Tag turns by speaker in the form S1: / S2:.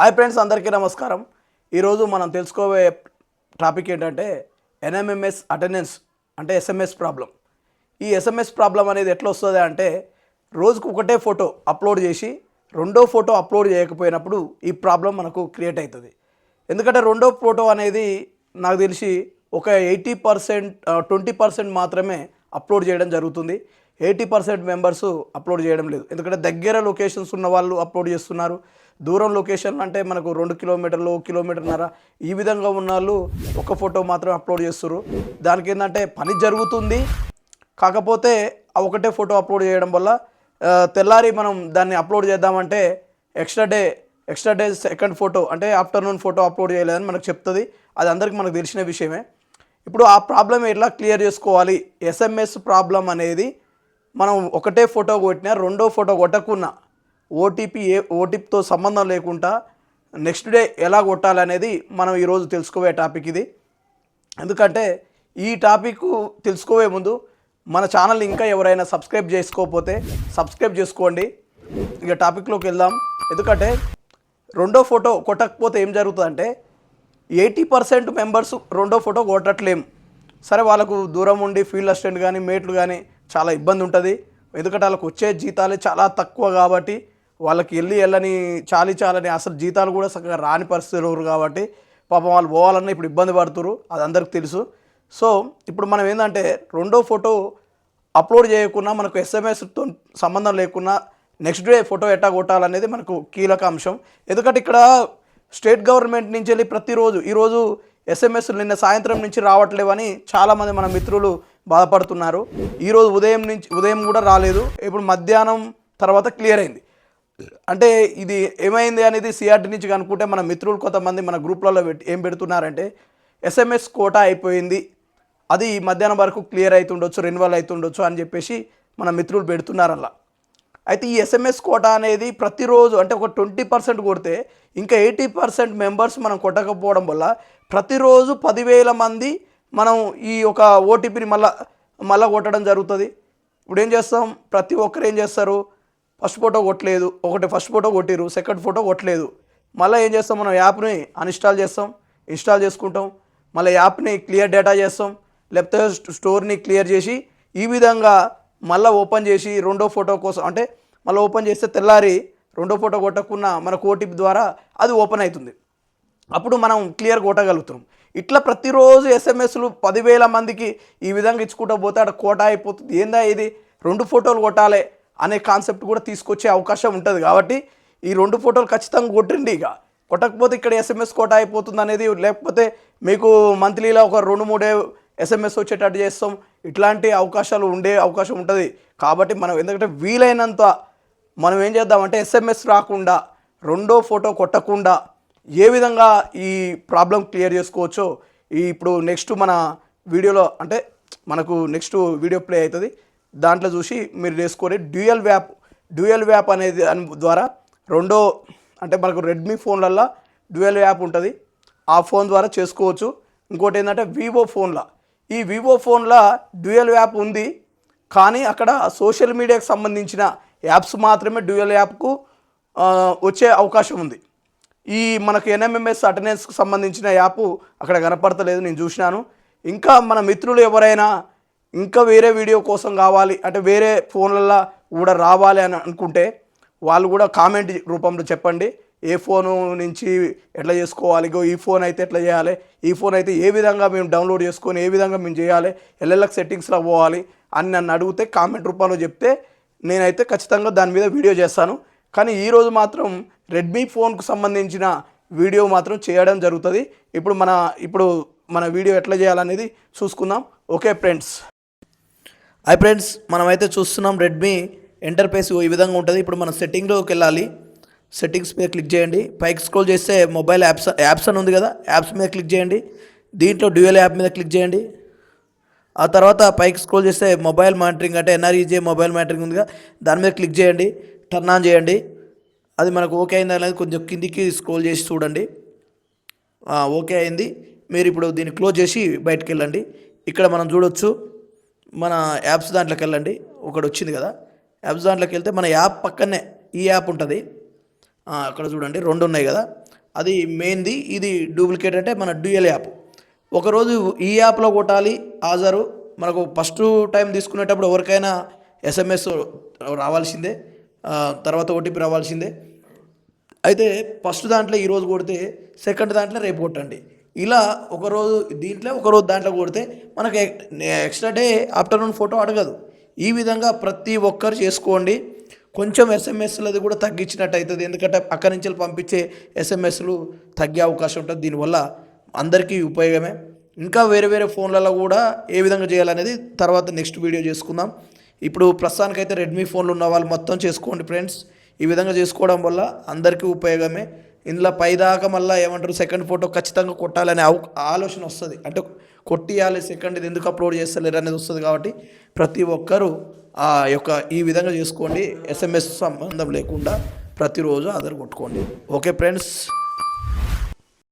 S1: Hi friends అందరికీ నమస్కారం. ఈరోజు మనం తెలుసుకోబోయే టాపిక్ ఏంటంటే ఎన్ఎంఎంఎస్ అటెండెన్స్ అంటే ఎస్ఎంఎస్ ప్రాబ్లం. ఈ ఎస్ఎంఎస్ ప్రాబ్లం అనేది ఎట్లా వస్తుంది అంటే రోజుకు ఒకటే ఫోటో అప్లోడ్ చేసి రెండో ఫోటో అప్లోడ్ చేయకపోయినప్పుడు ఈ ప్రాబ్లం మనకు క్రియేట్ అవుతుంది. ఎందుకంటే రెండో ఫోటో అనేది నాకు తెలిసి ఒక ఎయిటీ పర్సెంట్ ట్వంటీ పర్సెంట్ మాత్రమే అప్లోడ్ చేయడం జరుగుతుంది. ఎయిటీ పర్సెంట్ మెంబర్స్ అప్లోడ్ చేయడం లేదు. ఎందుకంటే దగ్గర లొకేషన్స్ ఉన్న వాళ్ళు అప్లోడ్ చేస్తున్నారు. దూరం లొకేషన్ అంటే మనకు రెండు కిలోమీటర్లు కిలోమీటర్న్నర ఈ విధంగా ఉన్న వాళ్ళు ఒక ఫోటో మాత్రం అప్లోడ్ చేస్తున్నారు దానికి ఏంటంటే పని జరుగుతుంది. కాకపోతే ఆ ఒకటే ఫోటో అప్లోడ్ చేయడం వల్ల తెల్లారి మనం దాన్ని అప్లోడ్ చేద్దామంటే extra day extra day second photo అంటే ఆఫ్టర్నూన్ ఫోటో అప్లోడ్ చేయలేదని మనకు చెప్తుంది. అది అందరికీ మనకు తెలిసిన విషయమే. ఇప్పుడు ఆ ప్రాబ్లం ఎట్లా క్లియర్ చేసుకోవాలి? ఎస్ఎంఎస్ ప్రాబ్లం అనేది మనం ఒకటే ఫోటో కొట్టినా రెండో ఫోటో కొట్టకున్నా ఓటీపీ ఏ ఓటీపీతో సంబంధం లేకుండా నెక్స్ట్ డే ఎలా కొట్టాలనేది మనం ఈరోజు తెలుసుకోవే టాపిక్ ఇది. ఎందుకంటే ఈ టాపిక్ తెలుసుకోవే ముందు మన ఛానల్ ఇంకా ఎవరైనా సబ్స్క్రైబ్ చేసుకోకపోతే సబ్స్క్రైబ్ చేసుకోండి. ఇక టాపిక్లోకి వెళ్దాం. ఎందుకంటే రెండో ఫోటో కొట్టకపోతే ఏం జరుగుతుందంటే ఎయిటీ పర్సెంట్ మెంబర్స్ రెండో ఫోటో కొట్టట్లేం. సరే వాళ్ళకు దూరం ఉండి ఫీల్డ్ అసిస్టెంట్ కానీ మేట్లు కానీ చాలా ఇబ్బంది ఉంటుంది. ఎందుకంటే వాళ్ళకి వచ్చే జీతాలే చాలా తక్కువ కాబట్టి వాళ్ళకి వెళ్ళి వెళ్ళని చాలి చాలని అసలు జీతాలు కూడా చక్కగా రాని పరిస్థితులు కాబట్టి పాపం వాళ్ళు పోవాలన్నా ఇప్పుడు ఇబ్బంది పడుతురు అది అందరికి తెలుసు. సో ఇప్పుడు మనం ఏంటంటే రెండో ఫోటో అప్లోడ్ చేయకుండా మనకు ఎస్ఎంఎస్తో సంబంధం లేకుండా నెక్స్ట్ డే ఫోటో ఎట్టా కొట్టాలనేది మనకు కీలక అంశం. ఎందుకంటే ఇక్కడ స్టేట్ గవర్నమెంట్ నుంచి వెళ్ళి ప్రతిరోజు ఈరోజు ఎస్ఎంఎస్ నిన్న సాయంత్రం నుంచి రావట్లేవని చాలామంది మన మిత్రులు బాధపడుతున్నారు. ఈరోజు ఉదయం నుంచి ఉదయం కూడా రాలేదు. ఇప్పుడు మధ్యాహ్నం తర్వాత క్లియర్ అయింది. అంటే ఇది ఏమైంది అనేది సిఆర్టీ నుంచి కనుక్కుంటే మన మిత్రులు కొంతమంది మన గ్రూప్లలో పెట్టి ఏం పెడుతున్నారంటే ఎస్ఎంఎస్ కోటా అయిపోయింది. అది మధ్యాహ్నం వరకు క్లియర్ అవుతుండొచ్చు రెన్యువల్ అవుతుండొచ్చు అని చెప్పేసి మన మిత్రులు పెడుతున్నారల్లా. అయితే ఈ ఎస్ఎంఎస్ కోటా అనేది ప్రతిరోజు అంటే ఒక ట్వంటీ పర్సెంట్ కొడితే ఇంకా ఎయిటీ పర్సెంట్ మెంబర్స్ మనం కొట్టకపోవడం వల్ల ప్రతిరోజు పదివేల మంది మనం ఈ ఒక ఓటీపీని మళ్ళా మళ్ళీ కొట్టడం జరుగుతుంది. ఇప్పుడు ఏం చేస్తాం? ప్రతి ఒక్కరు ఏం చేస్తారు? ఫస్ట్ ఫోటో కొట్టలేదు. ఒకటి ఫస్ట్ ఫోటో కొట్టిరు సెకండ్ ఫోటో కొట్టలేదు. మళ్ళీ ఏం చేస్తాం? మనం యాప్ని అన్ఇన్స్టాల్ చేస్తాం. ఇన్స్టాల్ చేసుకుంటాం. మళ్ళీ యాప్ని క్లియర్ డేటా చేస్తాం. లేకపోతే స్టోర్ని క్లియర్ చేసి ఈ విధంగా మళ్ళీ ఓపెన్ చేసి రెండో ఫోటో కోసం అంటే మళ్ళీ ఓపెన్ చేస్తే తెల్లారి రెండో ఫోటో కొట్టకున్న మనకు ఓటీపీ ద్వారా అది ఓపెన్ అవుతుంది. అప్పుడు మనం క్లియర్ కొట్టగలుగుతున్నాం. ఇట్లా ప్రతిరోజు ఎస్ఎంఎస్లు పదివేల మందికి ఈ విధంగా ఇచ్చుకుంటూ పోతే అక్కడ కోట అయిపోతుంది. ఏందా ఇది? రెండు ఫోటోలు కొట్టాలి అనే కాన్సెప్ట్ కూడా తీసుకొచ్చే అవకాశం ఉంటుంది కాబట్టి ఈ రెండు ఫోటోలు ఖచ్చితంగా కొట్టండి ఇక. కొట్టకపోతే ఇక్కడ ఎస్ఎంఎస్ కోట అయిపోతుంది అనేది లేకపోతే మీకు మంత్లీలో ఒక రెండు మూడే ఎస్ఎంఎస్ వచ్చేటట్టు చేస్తాం. ఇట్లాంటి అవకాశాలు ఉండే అవకాశం ఉంటుంది. కాబట్టి మనం ఎందుకంటే వీలైనంత మనం ఏం చేద్దామంటే ఎస్ఎంఎస్ రాకుండా రెండో ఫోటో కొట్టకుండా ఏ విధంగా ఈ ప్రాబ్లం క్లియర్ చేసుకోవచ్చో ఇప్పుడు నెక్స్ట్ మన వీడియోలో అంటే మనకు నెక్స్ట్ వీడియో ప్లే అవుతుంది. దాంట్లో చూసి మీరు చేసుకొని డ్యూయల్ వ్యాప్ డ్యూయల్ వ్యాప్ అనేది ద్వారా రెండో అంటే మనకు రెడ్మీ ఫోన్లల్లో డ్యూయల్ యాప్ ఉంటుంది. ఆ ఫోన్ ద్వారా చేసుకోవచ్చు. ఇంకోటి ఏంటంటే వివో ఫోన్ల. ఈ వివో ఫోన్ల డ్యూయల్ యాప్ ఉంది. కానీ అక్కడ సోషల్ మీడియాకి సంబంధించిన యాప్స్ మాత్రమే డ్యూయల్ యాప్కు వచ్చే అవకాశం ఉంది. ఈ మనకు ఎన్ఎంఎంఎస్ అటెండెన్స్కి సంబంధించిన యాప్ అక్కడ కనపడతలేదు నేను చూసినాను. ఇంకా మన మిత్రులు ఎవరైనా ఇంకా వేరే వీడియో కోసం కావాలి అంటే వేరే ఫోన్లలో కూడా రావాలి అని అనుకుంటే వాళ్ళు కూడా కామెంట్ రూపంలో చెప్పండి. ఏ ఫోను నుంచి ఎట్లా చేసుకోవాలి ఈ ఫోన్ అయితే ఎట్లా చేయాలి ఈ ఫోన్ అయితే ఏ విధంగా మేము డౌన్లోడ్ చేసుకొని ఏ విధంగా మేము చేయాలి ఎల్ఎల్ఎక్ సెట్టింగ్స్లో పోవాలి అని నన్ను అడిగితే కామెంట్ రూపంలో చెప్తే నేనైతే ఖచ్చితంగా దాని మీద వీడియో చేస్తాను. కానీ ఈరోజు మాత్రం రెడ్మీ ఫోన్కు సంబంధించిన వీడియో మాత్రం చేయడం జరుగుతుంది. ఇప్పుడు మన ఇప్పుడు మన వీడియో ఎట్లా చేయాలనేది చూసుకుందాం. Okay friends. హాయ్ ఫ్రెండ్స్ మనమైతే చూస్తున్నాం రెడ్మీ ఇంటర్ఫేస్ ఈ విధంగా ఉంటుంది. ఇప్పుడు మనం సెట్టింగ్లోకి వెళ్ళాలి. సెట్టింగ్స్ మీద క్లిక్ చేయండి. పైకి స్క్రోల్ చేస్తే మొబైల్ యాప్స్ యాప్స్ అని ఉంది కదా యాప్స్ మీద క్లిక్ చేయండి. దీంట్లో డ్యూయల్ యాప్ మీద క్లిక్ చేయండి. ఆ తర్వాత పైకి స్క్రోల్ చేస్తే మొబైల్ మానిటరింగ్ అంటే ఎన్ఆర్ఈజే మొబైల్ మానిటరింగ్ ఉందిగా దాని మీద క్లిక్ చేయండి. టర్న్ ఆన్ చేయండి. అది మనకు ఓకే అయింది అనేది కొంచెం కిందికి స్క్రోల్ చేసి చూడండి. ఓకే అయింది. మీరు ఇప్పుడు దీన్ని క్లోజ్ చేసి బయటకు వెళ్ళండి. ఇక్కడ మనం చూడొచ్చు మన యాప్స్ దాంట్లోకి వెళ్ళండి. ఒకటి వచ్చింది కదా. యాప్స్ దాంట్లోకి వెళ్తే మన యాప్ పక్కనే ఈ యాప్ ఉంటుంది. అక్కడ చూడండి రెండు ఉన్నాయి కదా. అది మెయిన్ది ఇది డూప్లికేట్ అంటే మన డ్యూయల్ యాప్. ఒకరోజు ఈ యాప్లో కొట్టాలి హాజరు మనకు ఫస్ట్ టైం తీసుకునేటప్పుడు ఎవరికైనా ఎస్ఎంఎస్ రావాల్సిందే. తర్వాత ఓటీపీ రావాల్సిందే. అయితే ఫస్ట్ దాంట్లో ఈరోజు కొడితే సెకండ్ దాంట్లో రేపు కొట్టండి. ఇలా ఒకరోజు దీంట్లో ఒకరోజు దాంట్లో కొడితే మనకి ఎక్స్ట్రా డే ఆఫ్టర్నూన్ ఫోటో అడగదు. ఈ విధంగా ప్రతి ఒక్కరు చేసుకోండి. కొంచెం ఎస్ఎంఎస్లది కూడా తగ్గించినట్టు అవుతుంది ఎందుకంటే అక్కడి నుంచి పంపించే ఎస్ఎంఎస్లు తగ్గే అవకాశం ఉంటుంది. దీనివల్ల అందరికీ ఉపయోగమే. ఇంకా వేరే వేరే ఫోన్లలో కూడా ఏ విధంగా చేయాలనేది తర్వాత నెక్స్ట్ వీడియో చేసుకుందాం. ఇప్పుడు ప్రస్తుతానికైతే రెడ్మీ ఫోన్లు ఉన్న వాళ్ళు మొత్తం చేసుకోండి ఫ్రెండ్స్ ఈ విధంగా చేసుకోవడం వల్ల అందరికీ ఉపయోగమే. ఇందులో పైదాకా మళ్ళీ ఏమంటారు సెకండ్ ఫోటో ఖచ్చితంగా కొట్టాలనే అవ ఆలోచన వస్తుంది. అంటే కొట్టియాలి సెకండ్ ఇది ఎందుకు అప్లోడ్ చేస్తలేరు అనేది వస్తుంది కాబట్టి ప్రతి ఒక్కరూ ఆ యొక్క ఈ విధంగా చేసుకోండి. ఎస్ఎంఎస్ సంబంధం లేకుండా ప్రతిరోజు ఆధార్ కొట్టుకోండి. Okay friends